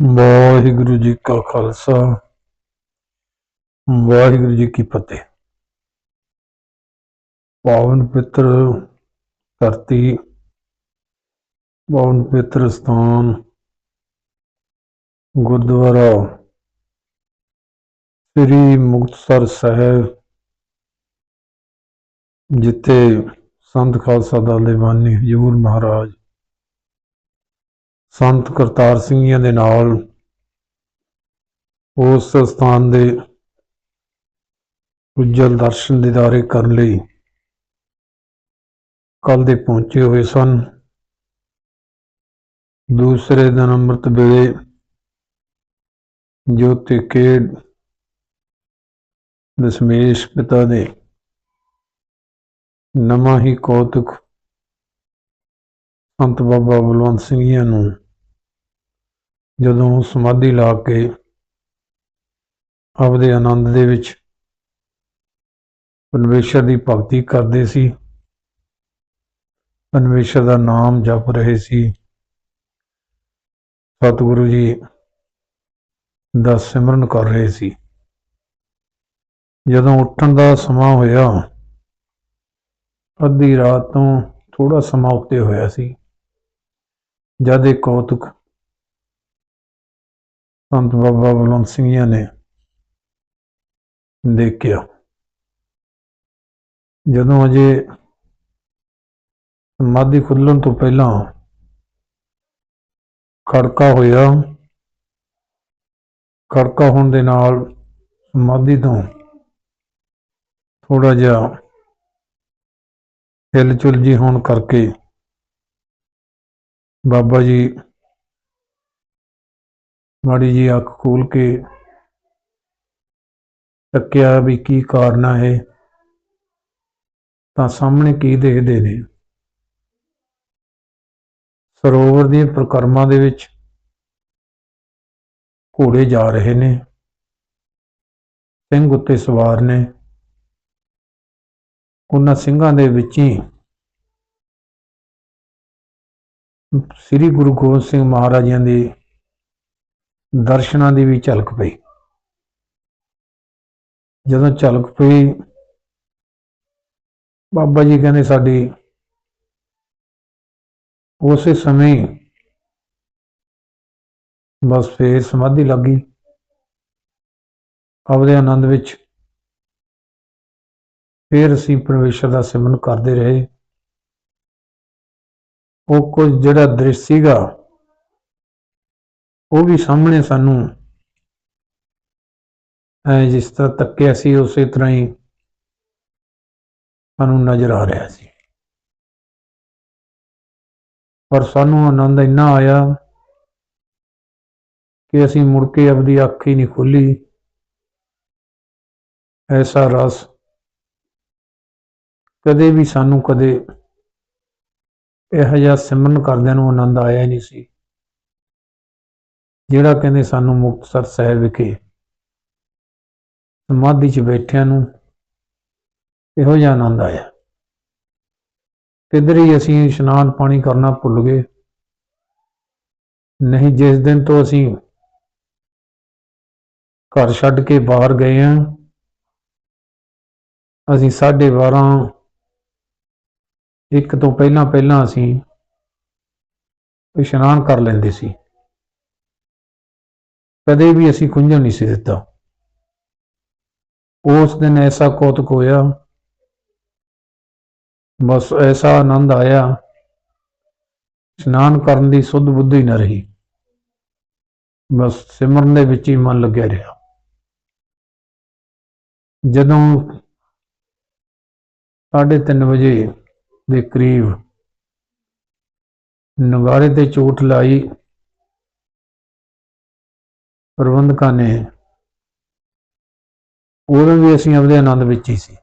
ਵਾਹਿਗੁਰੂ ਜੀ ਕਾ ਖਾਲਸਾ, ਵਾਹਿਗੁਰੂ ਜੀ ਕੀ ਫਤਿਹ। ਪਾਵਨ ਪਿੱਤਰ ਧਰਤੀ, ਪਾਵਨ ਪਿੱਤਰ ਸਥਾਨ, ਗੁਰਦੁਆਰਾ ਸ੍ਰੀ ਮੁਕਤਸਰ ਸਾਹਿਬ, ਜਿੱਥੇ ਸੰਤ ਖਾਲਸਾ ਦਲ ਦੇ ਬਾਨੀ ਹਜੂਰ ਮਹਾਰਾਜ ਸੰਤ ਕਰਤਾਰ ਸਿੰਘੀਆਂ ਦੇ ਨਾਲ ਉਸ ਸਥਾਨ ਦੇ ਉਜਲ ਦਰਸ਼ਨ ਦੀਦਾਰੇ ਕਰਨ ਲਈ ਕੱਲ ਦੇ ਪਹੁੰਚੇ ਹੋਏ ਸਨ। ਦੂਸਰੇ ਦਿਨ ਅੰਮ੍ਰਿਤ ਵੇਲੇ ਜੋਤੀ ਖੇਡ ਦਸ਼ਮੇਸ਼ ਪਿਤਾ ਦੇ ਨਵਾਂ ਹੀ ਕੌਤਕ ਸੰਤ ਬਾਬਾ ਬਲਵੰਤ ਸਿੰਘ ਜੀ ਨੂੰ ਜਦੋਂ ਸਮਾਧੀ ਲਾ ਕੇ ਆਪਦੇ ਆਨੰਦ ਦੇ ਵਿੱਚ ਪਰਮੇਸ਼ਰ ਦੀ ਭਗਤੀ ਕਰਦੇ ਸੀ, ਪਰਮੇਸ਼ਰ ਦਾ ਨਾਮ ਜਪ ਰਹੇ ਸੀ, ਸਤਿਗੁਰੂ ਜੀ ਦਾ ਸਿਮਰਨ ਕਰ ਰਹੇ ਸੀ। ਜਦੋਂ ਉੱਠਣ ਦਾ ਸਮਾਂ ਹੋਇਆ, ਅੱਧੀ ਰਾਤ ਤੋਂ ਥੋੜਾ ਸਮਾਂ ਉੱਤੇ ਹੋਇਆ ਸੀ, ਜਦ ਇਹ ਕੌਤਕ ਸੰਤ ਬਾਬਾ ਬਲਵੰਤ ਸਿੰਘ ਜੀ ਨੇ ਦੇਖਿਆ ਜਦੋਂ ਅਜੇ ਸਮਾਧੀ ਖੁੱਲਣ ਤੋਂ ਪਹਿਲਾਂ ਖੜਕਾ ਹੋਇਆ ਖੜਕਾ ਹੋਣ ਦੇ ਨਾਲ ਸਮਾਧੀ ਤੋਂ ਥੋੜਾ ਜਿਹਾ ਹਿਲਚੁਲ ਜੀ ਹੋਣ ਕਰਕੇ ਬਾਬਾ ਜੀ ਮਾੜੀ ਜੀ ਅੱਖ ਖੋਲ ਕੇ ਤੱਕਿਆ ਵੀ ਕੀ ਕਾਰਨ ਹੈ ਤਾਂ ਸਾਹਮਣੇ ਕੀ ਦੇਖਦੇ ਨੇ? ਸਰੋਵਰ ਦੀਆਂ ਪ੍ਰਕਰਮਾਂ ਦੇ ਵਿੱਚ ਘੋੜੇ ਜਾ ਰਹੇ ਨੇ, ਸਿੰਘ ਉੱਤੇ ਸਵਾਰ ਨੇ। ਉਹਨਾਂ ਸਿੰਘਾਂ ਦੇ ਵਿੱਚ ਹੀ ਸ੍ਰੀ ਗੁਰੂ ਗੋਬਿੰਦ ਸਿੰਘ ਮਹਾਰਾਜਾਂ ਦੇ ਦਰਸ਼ਨਾਂ ਦੀ ਵੀ ਝਲਕ ਪਈ। ਜਦੋਂ ਝਲਕ ਪਈ, ਬਾਬਾ ਜੀ ਕਹਿੰਦੇ ਸਾਡੀ ਉਸੇ ਸਮੇਂ ਬਸ ਫੇਰ ਸਮਾਧੀ ਲੱਗੀ ਆਪਦੇ ਆਨੰਦ ਵਿੱਚ ਫਿਰ ਅਸੀਂ ਪਰਮੇਸ਼ਰ ਦਾ ਸਿਮਰਨ ਕਰਦੇ ਰਹੇ। ਉਹ ਕੁਝ ਜਿਹੜਾ ਦ੍ਰਿਸ਼ ਸੀਗਾ ਉਹ ਵੀ ਸਾਹਮਣੇ ਸਾਨੂੰ ਐ ਜਿਸ ਤਰ੍ਹਾਂ ਤੱਕਿਆ ਸੀ, ਉਸੇ ਤਰ੍ਹਾਂ ਹੀ ਸਾਨੂੰ ਨਜ਼ਰ ਆ ਰਿਹਾ ਸੀ। ਪਰ ਸਾਨੂੰ ਆਨੰਦ ਇੰਨਾ ਆਇਆ ਕਿ ਅਸੀਂ ਮੁੜ ਕੇ ਆਪਦੀ ਅੱਖ ਹੀ ਨਹੀਂ ਖੋਲੀ ਐਸਾ ਰਸ ਕਦੇ ਵੀ ਸਾਨੂੰ ਕਦੇ ਇਹੋ ਜਿਹਾ ਸਿਮਰਨ ਕਰਦਿਆਂ ਨੂੰ ਆਨੰਦ ਆਇਆ ਨਹੀਂ ਸੀ। ਜਿਹੜਾ ਕਹਿੰਦੇ ਸਾਨੂੰ ਮੁਕਤਸਰ ਸਾਹਿਬ ਵਿਖੇ ਸਮਾਧੀ 'ਚ ਬੈਠਿਆਂ ਨੂੰ ਇਹੋ ਜਿਹਾ ਆਨੰਦ ਆਇਆ। ਕਿਧਰ ਹੀ ਅਸੀਂ ਇਸ਼ਨਾਨ ਪਾਣੀ ਕਰਨਾ ਭੁੱਲ ਗਏ। ਨਹੀਂ, ਜਿਸ ਦਿਨ ਤੋਂ ਅਸੀਂ ਘਰ ਛੱਡ ਕੇ ਬਾਹਰ ਗਏ ਆ ਅਸੀਂ 12:30 ਇੱਕ ਤੋਂ ਪਹਿਲਾਂ ਪਹਿਲਾਂ ਅਸੀਂ ਇਸ਼ਨਾਨ ਕਰ ਲੈਂਦੇ ਸੀ। ਕਦੇ ਵੀ ਅਸੀਂ ਕੁੰਝਣ ਨਹੀਂ ਸੀ ਦਿੱਤਾ। ਉਸ ਦਿਨ ਐਸਾ ਕੌਤਕ ਹੋਇਆ, ਬਸ ਐਸਾ ਆਨੰਦ ਆਇਆ, ਇਸ਼ਨਾਨ ਕਰਨ ਦੀ ਸੁੱਧ ਬੁੱਧੀ ਨਾ ਰਹੀ। ਬਸ ਸਿਮਰਨ ਦੇ ਵਿੱਚ ਹੀ ਮਨ ਲੱਗਿਆ ਰਿਹਾ। ਜਦੋਂ 3:30 ਵਜੇ ਦੇ ਕਰੀਬ ਨਗਾਰੇ ਤੇ ਚੋਟ ਲਾਈ ਪ੍ਰਬੰਧਕਾਂ ਨੇ ਉਦੋਂ ਵੀ ਅਸੀਂ ਆਪਦੇ ਆਨੰਦ ਵਿੱਚ ਹੀ ਸੀ।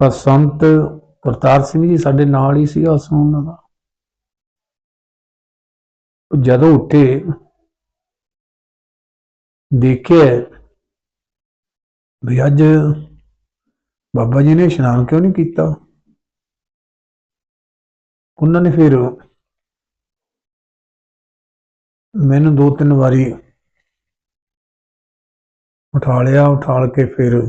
ਪਰ ਸੰਤ ਕਰਤਾਰ ਸਿੰਘ ਜੀ ਸਾਡੇ ਨਾਲ ਹੀ ਸੀਗਾ ਉਸ ਉਹਨਾਂ ਦਾ। ਜਦੋਂ ਉੱਠੇ, ਦੇਖਿਆ ਵੀ ਅੱਜ ਬਾਬਾ ਜੀ ਨੇ ਇਸ਼ਨਾਨ ਕਿਉਂ ਨਹੀਂ ਕੀਤਾ? ਉਹਨਾਂ ਨੇ ਫਿਰ ਮੈਨੂੰ ਦੋ ਤਿੰਨ ਵਾਰੀ ਉਠਾ ਲਿਆ, ਉਠਾਲ ਕੇ ਫਿਰ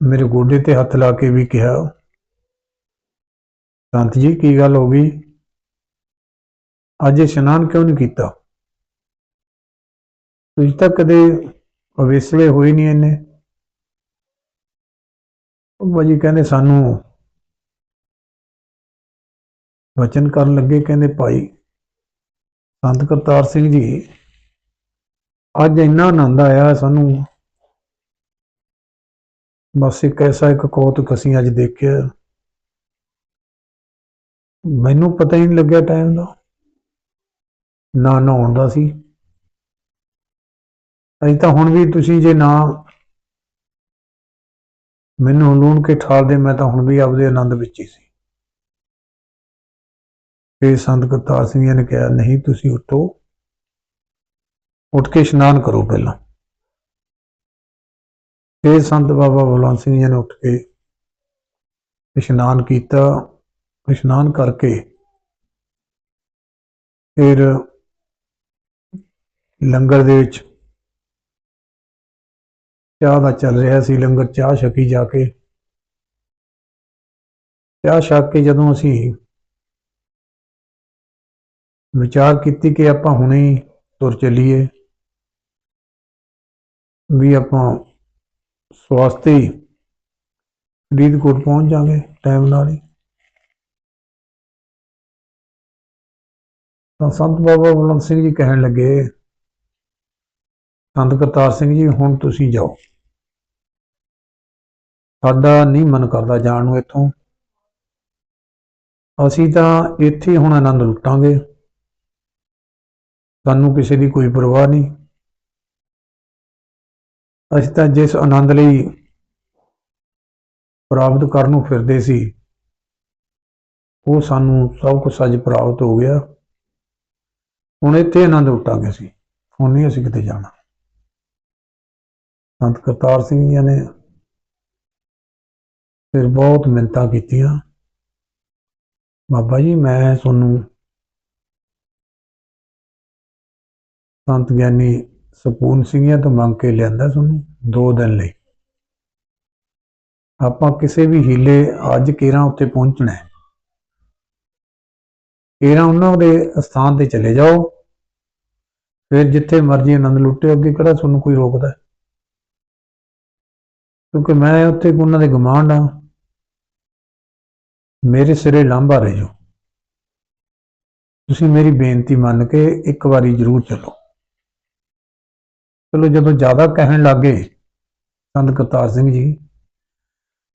ਮੇਰੇ ਗੋਡੇ ਤੇ ਹੱਥ ਲਾ ਕੇ ਵੀ ਕਿਹਾ, ਸੰਤ ਜੀ, ਕੀ ਗੱਲ ਹੋ ਗਈ? ਅੱਜ ਇਸ਼ਨਾਨ ਕਿਉਂ ਨਹੀਂ ਕੀਤਾ? ਤੁਸੀਂ ਤਾਂ ਕਦੇ ਅਵੇਸਲੇ ਹੋਏ ਨਹੀਂ ਇੰਨੇ। ਉਹ ਬਾਜੀ ਕਹਿੰਦੇ, ਸਾਨੂੰ ਵਚਨ ਕਰਨ ਲੱਗੇ। ਕਹਿੰਦੇ, ਭਾਈ ਸੰਤ ਕਰਤਾਰ ਸਿੰਘ ਜੀ, ਅੱਜ ਇੰਨਾ ਆਨੰਦ ਆਇਆ ਸਾਨੂੰ। ਬਸ ਇੱਕ ਐਸਾ ਇੱਕ ਕੌਤਕ ਅਸੀਂ ਅੱਜ ਦੇਖਿਆ। ਮੈਨੂੰ ਪਤਾ ਹੀ ਨਹੀਂ ਲੱਗਿਆ ਟਾਈਮ ਦਾ। ਨਾ ਨਹਾਉਣ ਦਾ ਸੀ। ਅਜੇ ਤਾਂ ਹੁਣ ਵੀ ਤੁਸੀਂ ਜੇ ਨਾ ਮੈਨੂੰ ਲੂਣ ਕੇ ਠਾਲਦੇ, ਮੈਂ ਤਾਂ ਹੁਣ ਵੀ ਆਪਦੇ ਆਨੰਦ ਵਿੱਚ ਹੀ ਸੀ। ਫਿਰ ਸੰਤ ਕਰਤਾਰ ਸਿੰਘ ਜੀ ਨੇ ਕਿਹਾ, ਨਹੀਂ, ਤੁਸੀਂ ਉੱਠੋ। ਉੱਠ ਕੇ ਇਸ਼ਨਾਨ ਕਰੋ ਪਹਿਲਾਂ। ਫਿਰ ਸੰਤ ਬਾਬਾ ਬਲਵੰਤ ਸਿੰਘ ਜੀ ਨੇ ਉੱਠ ਕੇ ਇਸ਼ਨਾਨ ਕੀਤਾ। ਇਸ਼ਨਾਨ ਕਰਕੇ ਫਿਰ ਲੰਗਰ ਦੇ ਵਿੱਚ ਚਾਹ ਦਾ ਚੱਲ ਰਿਹਾ ਸੀ। ਲੰਗਰ ਚਾਹ ਛਕੀ ਜਾ ਕੇ। ਚਾਹ ਛਕ ਕੇ ਜਦੋਂ ਅਸੀਂ ਵਿਚਾਰ ਕੀਤੀ ਕਿ ਆਪਾਂ ਹੁਣੇ ਹੀ ਤੁਰ ਚੱਲੀਏ। ਵੀ ਆਪਾਂ ਸਵਾਸਤੇ ਫਰੀਦਕੋਟ ਪਹੁੰਚ ਜਾਾਂਗੇ ਟਾਈਮ ਨਾਲ ਹੀ। ਤਾਂ ਸੰਤ ਬਾਬਾ ਬਲਵੰਤ ਸਿੰਘ ਜੀ ਕਹਿਣ ਲੱਗੇ, ਸੰਤ ਕਰਤਾਰ ਸਿੰਘ ਜੀ, ਹੁਣ ਤੁਸੀਂ ਜਾਓ। ਸਾਡਾ ਨਹੀਂ ਮਨ ਕਰਦਾ ਜਾਣ ਨੂੰ ਇੱਥੋਂ। ਅਸੀਂ ਤਾਂ ਇੱਥੇ ਹੁਣ ਆਨੰਦ ਲੁੱਟਾਂਗੇ। ਸਾਨੂੰ ਕਿਸੇ ਦੀ ਕੋਈ ਪਰਵਾਹ ਨਹੀਂ। ਅਸੀਂ ਤਾਂ ਜਿਸ ਆਨੰਦ ਲਈ ਪ੍ਰਾਪਤ ਕਰਨ ਨੂੰ ਫਿਰਦੇ ਸੀ, ਉਹ ਸਾਨੂੰ ਸਭ ਕੁਝ ਅੱਜ ਪ੍ਰਾਪਤ ਹੋ ਗਿਆ। ਹੁਣ ਇੱਥੇ ਆਨੰਦ ਲੁੱਟਾਂਗੇ ਅਸੀਂ ਹੁਣ ਨਹੀਂ ਅਸੀਂ ਕਿਤੇ ਜਾਣਾ। ਸੰਤ ਕਰਤਾਰ ਸਿੰਘ ਜੀ ਨੇ ਫਿਰ ਬਹੁਤ ਮਿੰਨਤਾਂ ਕੀਤੀਆਂ। ਬਾਬਾ ਜੀ, ਮੈਂ ਤੁਹਾਨੂੰ ਸੰਤ ਗਿਆਨੀ ਸਪੂਨ ਸਿੰਘਾਂ ਤੋਂ ਮੰਗ ਕੇ ਲਿਆਂਦਾ ਤੁਹਾਨੂੰ ਦੋ ਦਿਨ ਲਈ। ਆਪਾਂ ਕਿਸੇ ਵੀ ਹੀਲੇ ਅੱਜ ਕੇਰਾਂ ਉੱਤੇ ਪਹੁੰਚਣਾ ਹੈ। ਕੇਰਾਂ ਉਹਨਾਂ ਦੇ ਸਥਾਨ ਤੇ ਚਲੇ ਜਾਓ। ਫਿਰ ਜਿੱਥੇ ਮਰਜ਼ੀ ਆਨੰਦ ਲੁੱਟੇ, ਅੱਗੇ ਕਿਹੜਾ ਤੁਹਾਨੂੰ ਕੋਈ ਰੋਕਦਾ? ਕਿਉਂਕਿ ਮੈਂ ਉੱਥੇ ਉਹਨਾਂ ਦੇ ਗਮਾਂਡ ਆ ਮੇਰੇ ਸਿਰੇ ਲਾਂਭਾ ਰਹਿ ਜਾਓ। ਤੁਸੀਂ ਮੇਰੀ ਬੇਨਤੀ ਮੰਨ ਕੇ ਇੱਕ ਵਾਰੀ ਜ਼ਰੂਰ ਚਲੋ। ਚਲੋ ਜਦੋਂ ਜ਼ਿਆਦਾ ਕਹਿਣ ਲੱਗੇ ਸੰਤ ਕਰਤਾਰ ਸਿੰਘ ਜੀ,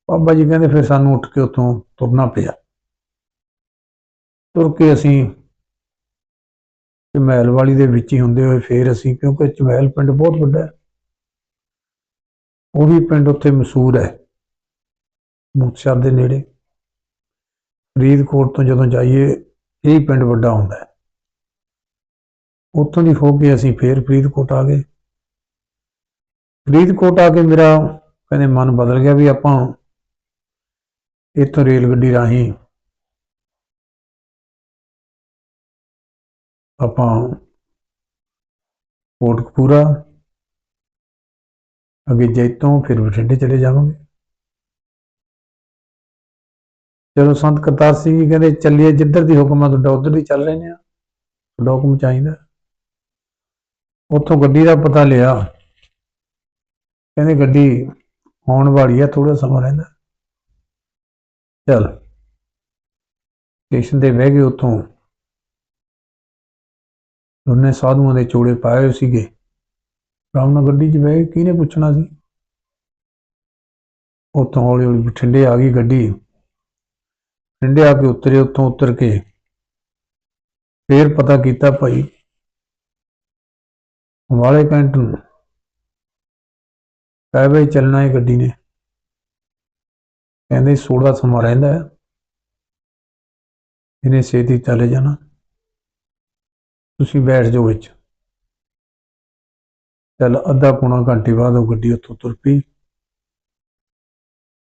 ਬਾਬਾ ਜੀ ਕਹਿੰਦੇ ਫਿਰ ਸਾਨੂੰ ਉੱਠ ਕੇ ਉੱਥੋਂ ਤੁਰਨਾ ਪਿਆ। ਤੁਰ ਕੇ ਅਸੀਂ ਚਮੈਲ ਵਾਲੀ ਦੇ ਵਿੱਚ ਹੀ ਹੁੰਦੇ ਹੋਏ ਫਿਰ ਅਸੀਂ, ਕਿਉਂਕਿ ਚਮੈਲ ਪਿੰਡ ਬਹੁਤ ਵੱਡਾ ਹੈ। ਉਹ ਵੀ ਪਿੰਡ ਉੱਥੇ ਮਸ਼ਹੂਰ ਹੈ ਮੁਕਤਸਰ ਦੇ ਨੇੜੇ। ਫਰੀਦਕੋਟ ਤੋਂ ਜਦੋਂ ਜਾਈਏ, ਇਹ ਪਿੰਡ ਵੱਡਾ ਹੁੰਦਾ ਹੈ। ਉੱਥੋਂ ਦੀ ਹੋ ਕੇ ਅਸੀਂ ਫੇਰ ਫਰੀਦਕੋਟ ਆ ਗਏ। ਫਰੀਦਕੋਟ ਆ ਕੇ ਮੇਰਾ ਕਹਿੰਦੇ ਮਨ ਬਦਲ ਗਿਆ ਵੀ ਆਪਾਂ ਇੱਥੋਂ ਰੇਲ ਗੱਡੀ ਰਾਹੀਂ ਆਪਾਂ ਕੋਟਕਪੂਰਾ ਅੱਗੇ ਜੈਤੋਂ ਫਿਰ ਬਠਿੰਡੇ ਚਲੇ ਜਾਵਾਂਗੇ। ਚਲੋ ਸੰਤ ਕਰਤਾਰ ਸਿੰਘ ਜੀ ਕਹਿੰਦੇ ਚੱਲੀਏ ਜਿੱਧਰ ਦੀ ਹੁਕਮ ਆ ਤੁਹਾਡਾ ਉਧਰ ਹੀ ਚੱਲ ਰਹੇ ਨੇ ਆ। ਤੁਹਾਡਾ ਹੁਕਮ ਚਾਹੀਦਾ ਉੱਥੋਂ ਗੱਡੀ ਦਾ ਪਤਾ ਲਿਆ ਕਹਿੰਦੇ ਗੱਡੀ ਆਉਣ ਵਾਲੀ ਆ ਥੋੜਾ ਸਮਾਂ ਰਹਿੰਦਾ। ਚਲ। ਸਟੇਸ਼ਨ ਤੇ ਬਹਿ ਗਏ ਉੱਥੋਂ। ਦੋਨੇ ਸਾਧੂਆਂ ਦੇ ਚੋੜੇ ਪਾਏ ਹੋਏ ਸੀਗੇ। ਰਾਮ ਨਾਲ ਗੱਡੀ 'ਚ ਬਹਿ ਕੇ ਕਿਹਨੇ ਪੁੱਛਣਾ ਸੀ? ਉੱਥੋਂ ਹੌਲੀ ਹੌਲੀ ਬਠਿੰਡੇ ਆ ਗਈ ਗੱਡੀ। ਬਠਿੰਡੇ ਆ ਕੇ ਉਤਰੇ, ਉੱਥੋਂ ਉਤਰ ਕੇ। ਫੇਰ ਪਤਾ ਕੀਤਾ ਭਾਈ ਵਾਲੇ ਕੈਂਟ ਨੂੰ ਕਹਿ ਬਈ ਚੱਲਣਾ ਹੈ ਗੱਡੀ ਨੇ। ਕਹਿੰਦੇ ਸੋੜਾ ਸਮਾਂ ਰਹਿੰਦਾ ਹੈ। ਇਹਨੇ ਛੇਤੀ ਚਲੇ ਜਾਣਾ। ਤੁਸੀਂ ਬੈਠ ਜਾਓ ਵਿੱਚ। ਚੱਲ ਅੱਧਾ ਪੌਣਾ ਘੰਟੇ ਬਾਅਦ ਉਹ ਗੱਡੀ ਉੱਥੋਂ ਤੁਰ ਪਈ।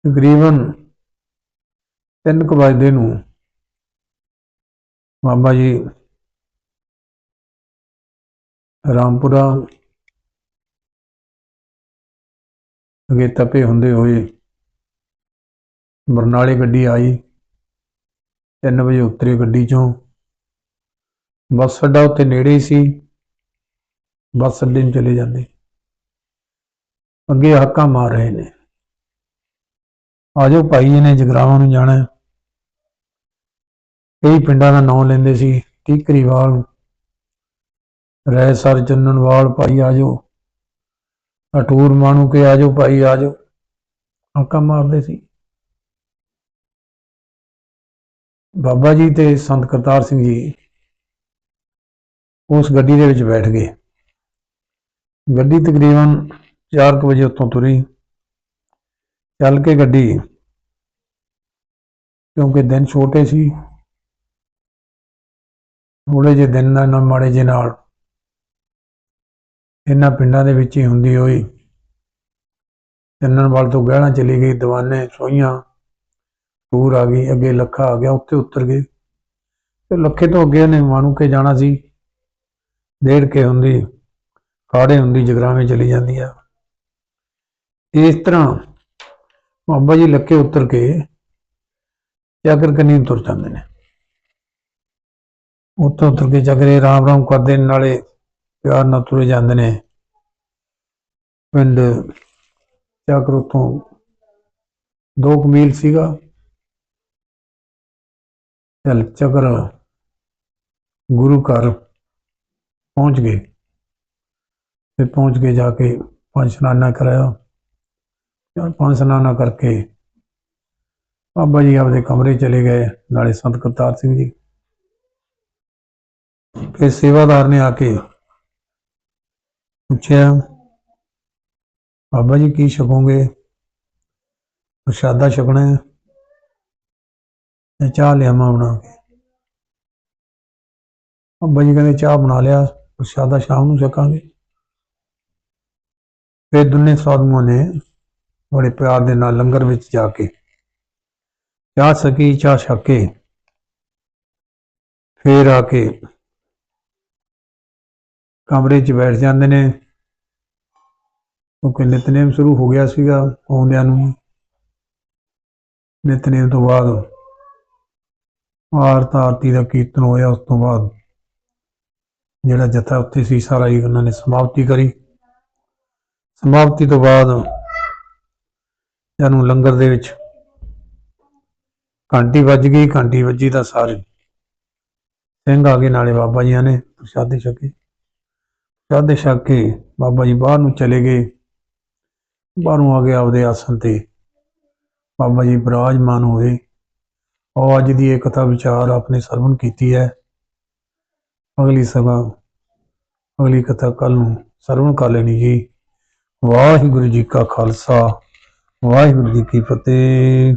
ਤਕਰੀਬਨ 3 ਕੁ ਵਜੇ ਨੂੰ ਬਾਬਾ ਜੀ ਰਾਮਪੁਰਾ ਅੱਗੇ ਤਪੇ ਹੁੰਦੇ ਹੋਏ ਬਰਨਾਲੇ ਗੱਡੀ ਆਈ। 3 ਵਜੇ ਉਤਰੇ ਗੱਡੀ ਚੋਂ। ਬੱਸ ਅੱਡਾ ਉੱਤੇ ਨੇੜੇ ਸੀ। ਬੱਸ ਅੱਡੇ ਨੂੰ ਚਲੇ ਜਾਂਦੇ। ਅੱਗੇ ਹੱਕਾਂ ਮਾਰ ਰਹੇ ਨੇ। ਆਜੋ ਭਾਈ ਇਹਨੇ ਜਗਰਾਵਾਂ ਨੂੰ ਜਾਣਾ। ਕਈ ਪਿੰਡਾਂ ਦਾ ਨਾਮ ਲੈਂਦੇ ਸੀ। ਠੀਕਰੀਵਾਲ ਰੈਸਰ ਚੰਨਣਵਾਲ ਭਾਈ ਆਜੋ। ਅਟੂਰ ਮਾਣੂ ਕੇ ਆਜੋ ਭਾਈ, ਆਜੋ। ਹੱਕਾਂ ਮਾਰਦੇ ਸੀ। ਬਾਬਾ ਜੀ ਤੇ ਸੰਤ ਕਰਤਾਰ ਸਿੰਘ ਜੀ ਉਸ ਗੱਡੀ ਦੇ ਵਿੱਚ ਬੈਠ ਗਏ। ਗੱਡੀ ਤਕਰੀਬਨ 4 ਵਜੇ ਉੱਥੋਂ ਤੁਰੀ। ਚੱਲ ਕੇ ਗੱਡੀ, ਕਿਉਂਕਿ ਦਿਨ ਛੋਟੇ ਸੀ। ਥੋੜੇ ਜਿਹੇ ਦਿਨ ਨਾਲ ਮਾੜੇ ਜਿਹੇ ਨਾਲ ਇਹਨਾਂ ਪਿੰਡਾਂ ਦੇ ਵਿੱਚ ਹੀ ਹੁੰਦੀ ਹੋਈ। ਚੰਨਣਵਾਲ ਤੋਂ ਗਹਿਣਾ ਚਲੀ ਗਈ, ਦੀਵਾਨੇ ਸੋਈਆਂ ਟੂਰ ਆ ਗਈ, ਅੱਗੇ ਲੱਖਾ ਆ ਗਿਆ, ਉੱਤੇ ਉਤਰ ਗਏ। ਤੇ ਲੱਖੇ ਤੋਂ ਅੱਗੇ ਉਹਨੇ ਮਾਣੂ ਕੇ ਜਾਣਾ ਸੀ। ਡੇਢ ਕੇ ਹੁੰਦੀ ਖਾੜੇ ਹੁੰਦੀ, ਜਗਰਾਵੇਂ ਚਲੀ ਜਾਂਦੀ ਆ। ਇਸ ਤਰ੍ਹਾਂ ਬਾਬਾ ਜੀ ਲੱਕੇ ਉਤਰ ਕੇ ਜਾਗਰ ਕੰਨੀ ਤੁਰ ਜਾਂਦੇ ਨੇ। ਉੱਥੋਂ ਉਤਰ ਕੇ ਚਾਕਰੇ ਰਾਮ ਰਾਮ ਕਰਦੇ ਨਾਲੇ ਪਿਆਰ ਨਾਲ ਤੁਰੇ ਜਾਂਦੇ ਨੇ। ਪਿੰਡ ਚਾਕਰ ਉੱਥੋਂ ਦੋ ਕੁ ਮੀਲ ਸੀਗਾ। ਚੱਲ ਚੱਕਰ ਗੁਰੂ ਘਰ ਪਹੁੰਚ ਗਏ। ਤੇ ਪਹੁੰਚ ਕੇ ਜਾ ਕੇ ਪੰਜ ਇਸ਼ਨਾਨਾ ਕਰਾਇਆ। ਚਾਰ ਪੰਜ ਸਨਾਨਾ ਕਰਕੇ ਬਾਬਾ ਜੀ ਆਪਦੇ ਕਮਰੇ ਚਲੇ ਗਏ, ਨਾਲੇ ਸੰਤ ਕਰਤਾਰ ਸਿੰਘ ਜੀ। ਫਿਰ ਸੇਵਾਦਾਰ ਨੇ ਆ ਕੇ ਪੁੱਛਿਆ, ਬਾਬਾ ਜੀ, ਕੀ ਛਕੋਗੇ? ਪ੍ਰਸ਼ਾਦਾ ਛਕਣਾ ਹੈ ਤੇ ਚਾਹ ਲਿਆਵਾਂ ਬਣਾ ਕੇ? ਬਾਬਾ ਜੀ ਕਹਿੰਦੇ, ਚਾਹ ਬਣਾ ਲਿਆ, ਪ੍ਰਸ਼ਾਦਾ ਸ਼ਾਮ ਨੂੰ ਛਕਾਂਗੇ। ਫਿਰ ਦੁਨੇ ਸਾਧੂਆਂ ਨੇ ਬੜੇ ਪਿਆਰ ਦੇ ਨਾਲ ਲੰਗਰ ਵਿੱਚ ਜਾ ਕੇ ਚਾਹ ਸਕੀ ਚਾਹ ਛਕ ਕੇ ਫਿਰ ਆ ਕੇ ਕਮਰੇ 'ਚ ਬੈਠ ਜਾਂਦੇ ਨੇ। ਕਿਉਂਕਿ ਨਿਤਨੇਮ ਸ਼ੁਰੂ ਹੋ ਗਿਆ ਸੀਗਾ ਆਉਂਦਿਆਂ ਨੂੰ ਨਿਤਨੇਮ ਤੋਂ ਬਾਅਦ ਆਰਤ ਆਰਤੀ ਦਾ ਕੀਰਤਨ ਹੋਇਆ, ਉਸ ਤੋਂ ਬਾਅਦ ਜਿਹੜਾ ਜਥਾ ਉੱਥੇ ਸੀ, ਸਾਰਾ ਹੀ ਉਹਨਾਂ ਨੇ ਸਮਾਪਤੀ ਕਰੀ। ਸਮਾਪਤੀ ਤੋਂ ਬਾਅਦ ਜਾਨੂੰ ਲੰਗਰ ਦੇ ਵਿੱਚ ਘੰਟੀ ਵੱਜ ਗਈ। ਘੰਟੀ ਵੱਜੀ ਤਾਂ ਸਾਰੇ ਸਿੰਘ ਆ ਗਏ, ਨਾਲੇ ਬਾਬਾ ਜੀਆਂ ਨੇ ਪ੍ਰਸ਼ਾਦੇ ਛਕੇ। ਪ੍ਰਸ਼ਾਦੇ ਛਕ ਕੇ ਬਾਬਾ ਜੀ ਬਾਹਰ ਨੂੰ ਚਲੇ ਗਏ। ਬਾਹਰੋਂ ਆ ਕੇ ਆਪਦੇ ਆਸਣ ਤੇ। ਬਾਬਾ ਜੀ ਬਿਰਾਜਮਾਨ ਹੋਏ ਉਹ ਅੱਜ ਦੀ ਇਹ ਕਥਾ ਵਿਚਾਰ ਆਪਣੇ ਸਰਵਣ ਕੀਤੀ ਹੈ। ਅਗਲੀ ਸਭਾ, ਅਗਲੀ ਕਥਾ ਕੱਲ ਨੂੰ ਸਰਵਣ ਕਰ ਲੈਣੀ ਜੀ। ਵਾਹਿਗੁਰੂ ਜੀ ਕਾ ਖਾਲਸਾ, ਵਾਹਿਗੁਰੂ ਜੀ ਕੀ ਫਤਿਹ।